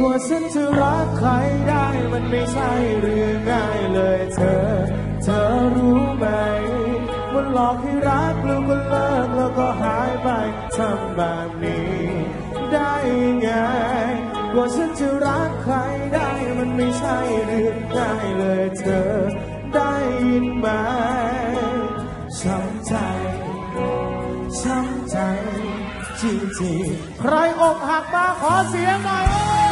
กว่าฉันจะรักใครได้มันไม่ใช่เรื่องง่ายเลยเธอ เธอรู้ไหมมันหลอกให้รักแล้วก็เลิกแล้วก็หายไปทำแบบนี้ ได้ไงกว่าฉันจะรักใครได้มันไม่ใช่เรื่องง่ายเลยเธอ ได้ยินไหมช้ำใจช้ำใจจริงๆใครอกหักมาขอเสียงหน่อย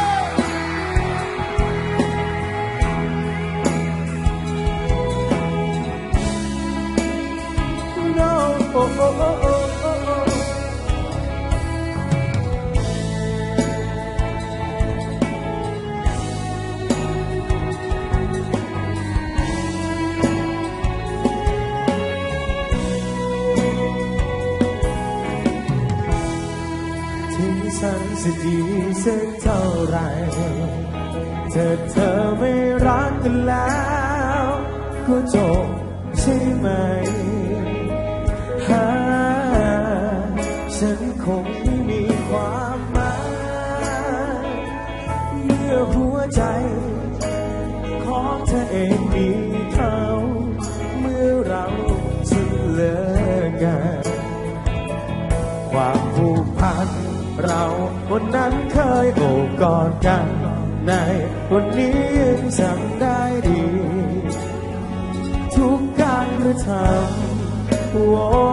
ฉันจะดีสักเท่าไรเธอเธอไม่รักกันแล้ว ก็จบใช่ไหม ฉันคงไม่มีความหมายเมื่อหัวใจ ของเธอเองมีเขาเมื่อเราจะเลิกกันความผูกพันเราวันนั้นเคยโอบกอดกัน ในวันนี้ยังจำได้ดี ทุกการกระทำโอ้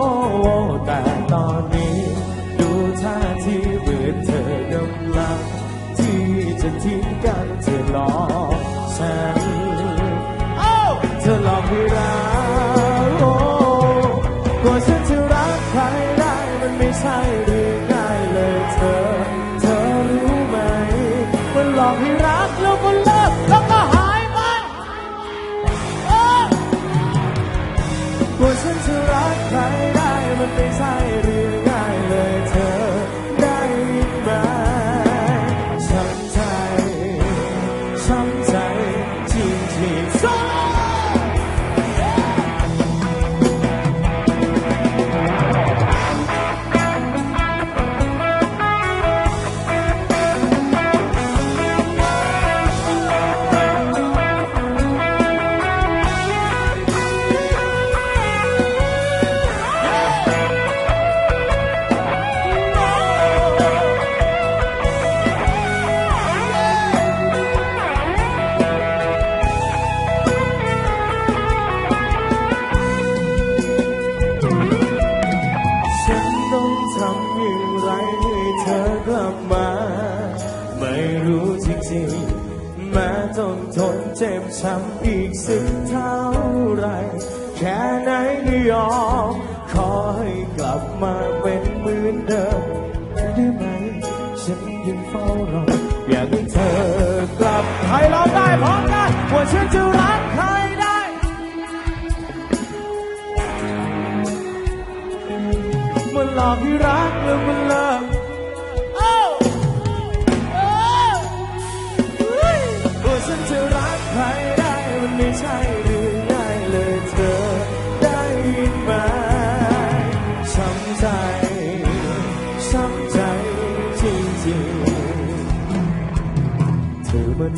ิงแม้ต้องทนเจ็บช้ำอีกสักเท่าไร แค่ไหนก็ยอม ขอให้กลับมาเป็นเหมือนเดิม ได้ไหม ฉันยังเฝ้ารอ อยากให้เธอกลับใครร้องได้พร้อมกันว่าฉันจะรักใครได้มันหลอกให้รักแล้ว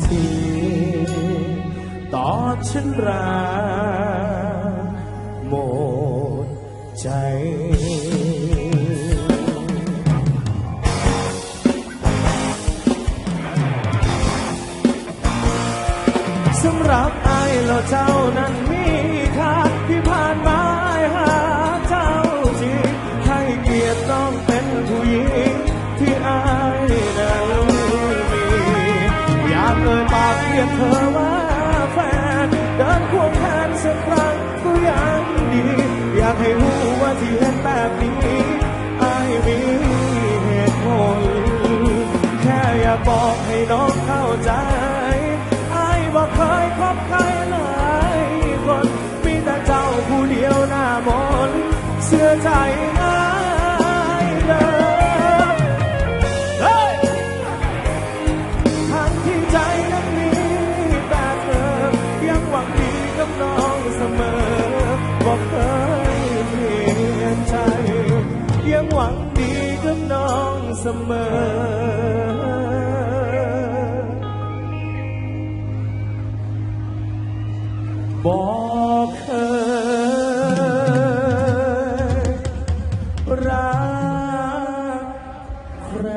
ทีตอนฉันรักหมดใจ น้องเข้าใจไอ้บอกเคยคบใครหลายคน มีแต่เจ้าผู้เดียวหน้ามนเชื่อใจง่ายเดิมเฮ้ยทั้งที่ใจนั้นมีแต่เธอยังหวังดีกับน้องเสมอบอกเคยเปลี่ยนใจ ยังหวังดีกับน้องเสมอ บอกเคยรักใคร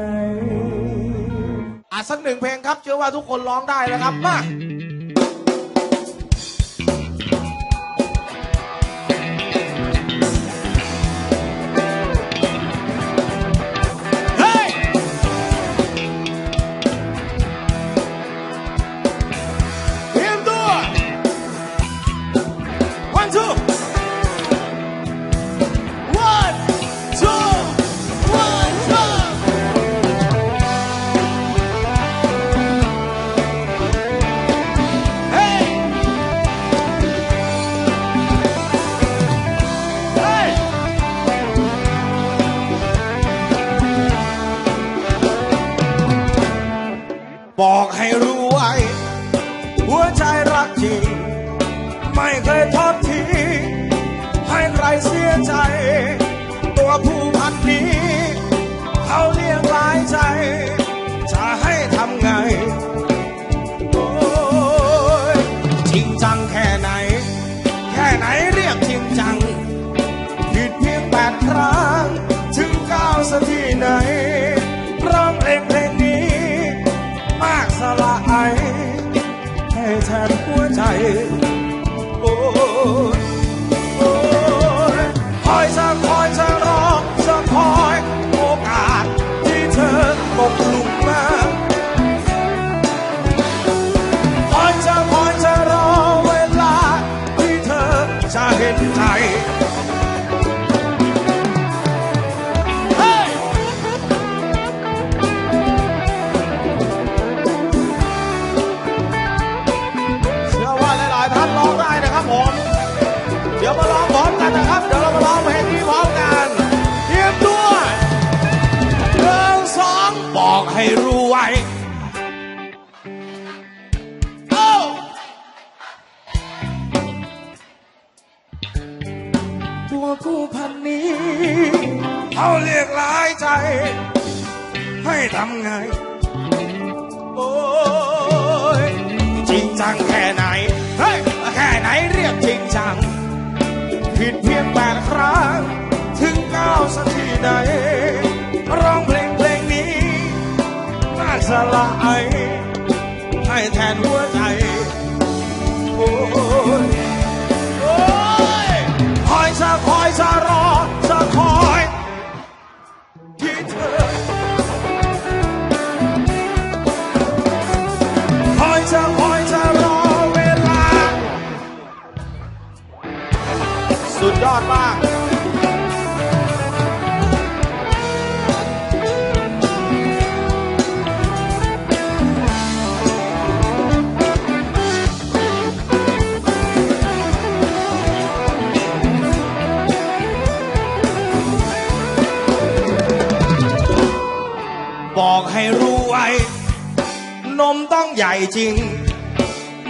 อะสักหนึ่งเพลงครับ เชื่อว่าทุกคนร้องได้แล้วครับมา หัวใจ โอ้ ให้รู้ไว้โอ้ตัวผู้พันนี้เขาเรียกหลายใจ ให้ทำไง โอ้ยจริงจังแค่ไหน เฮ้ย แค่ไหนเรียกจริงจัง ผิดเพียงแปดครั้ง ถึงก้าวสักทีไหน สละไอให้แทนหัวใจ โอ้ย จริง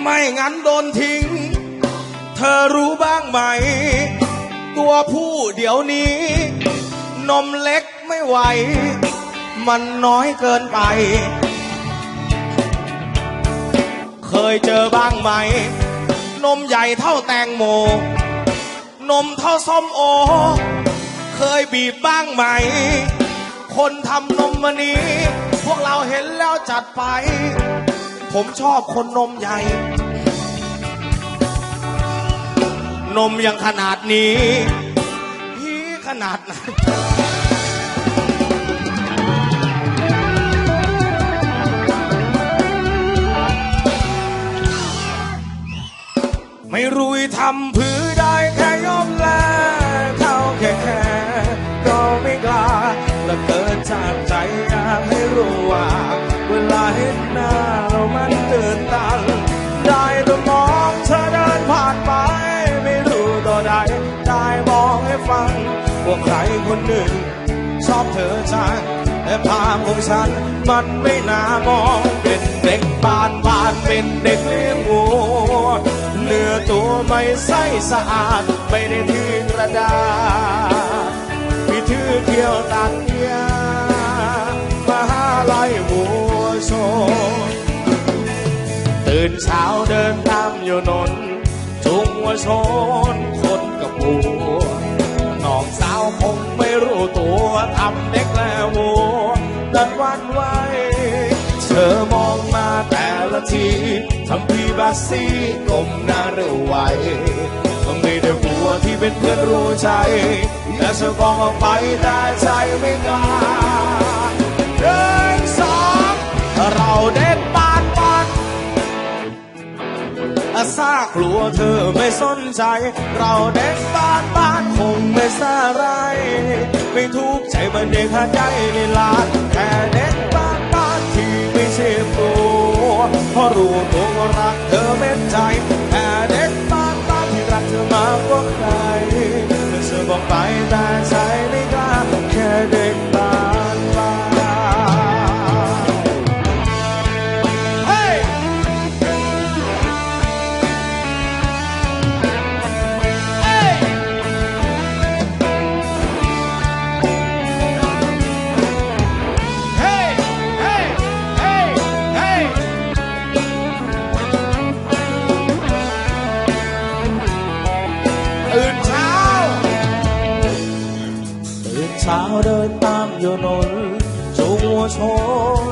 ไม่งั้นโดนทิ้ง เธอรู้บ้างไหม ตัวผู้เดี๋ยวนี้ นมเล็กไม่ไหว มันน้อยเกินไป เคยเจอบ้างไหม นมใหญ่เท่าแตงโม นมเท่าส้มโอ เคยบีบบ้างไหม คนทำนมมันนี้พวกเราเห็นแล้วจัดไป ผมชอบคนนมใหญ่ นมยังขนาดนี้ฮีขนาดไหนไม่รู้ทำผือได้แค่ยอมแลเข้าแค่แค่ก็ไม่กล้าและเกิดจาก แต่ภาพของฉัน มันไม่น่ามองเป็นเด็กบ้านบ้านเป็นเด็กเลี้ยงวัวเนื้อตัวไม่ใสสะอาด ไม่ได้ถือกระดาษพี่ถือเขียวตัดยามหาลัยวัวโชตื่นเช้าเดินตามอยู่นนทุกชนคนกับผัวน้องสาวคงไม่รู้ตัวทำเด็ก ทีทำพีบาซีกลมหน้าเร็วไหวไม่ได้ผัวที่เป็นเพื่อนรู้ใจแต่เธอบอกออกไปแต่ใจไม่กล้าเดินสองเราเด็กปานปานอาซากลัวเธอไม่สนใจ เราเด็กบ้านบ้านคงไม่สาไร ไม่ทุกข์ใจมันเด็กหาใจในลานแค่ เพราะรู้ตัวว่ารักเธอเป็นใจแต่เด็กบ้านบ้านที่รักเธอมากกว่าใครเธอบอกไปแต่ใจไม่กล้า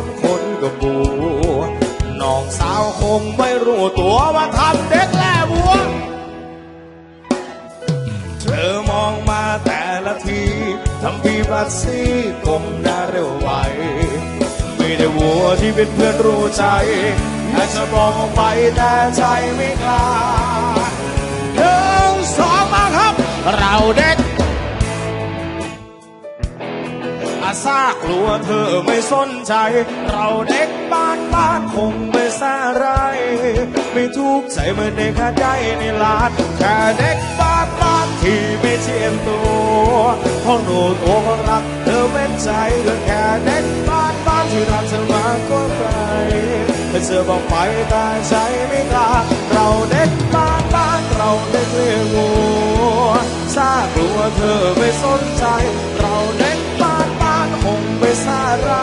นคนกับบัวน้องสาวคงไม่รู้ตัวว่าทำเด็กแล่วัวเธอมองมาแต่ละทีทำพีบัตซี่ก้มหน้าเร็วไวไม่ได้วัวที่เป็นเพื่อนรู้ใจแต่จะบอกออกไปแต่ใจไม่กล้าหนึ่งสองมาครับ เราเด็ ซากลัวเธอไม่สนใจ เราเด็กบ้านบ้านคงไม่สาไร ไม่ทุกข์ใจเหมือนเด็กหาใจในลานแค่เด็กบ้านบ้านที่ไม่เจียมตัวเพราะหนูตัวรักเธอเป็นใจก็แค่เด็กบ้านบ้านที่รักเธอมากกว่าใครเธอบอกไปแต่ใจไม่กล้าเราเด็กบ้านบ้านเราเด็กเลี้ยงวัวซากลัวเธอไม่สนใจ ไม่สาไร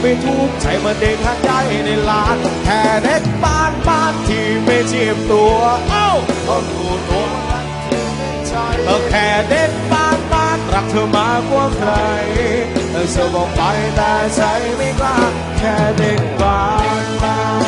ไม่ทุกข์ใจมาเด็กหัดใจในลานแค่เด็กบ้านบ้านที่ไม่เจียมตัว เอ้าก็รู้ตัวรักเธอเป็นใจก็แค่เด็กบ้านบ้านรักเธอมากกว่าใครเธอบอกไปแต่ใจไม่กล้าแค่เด็กบ้านบ้าน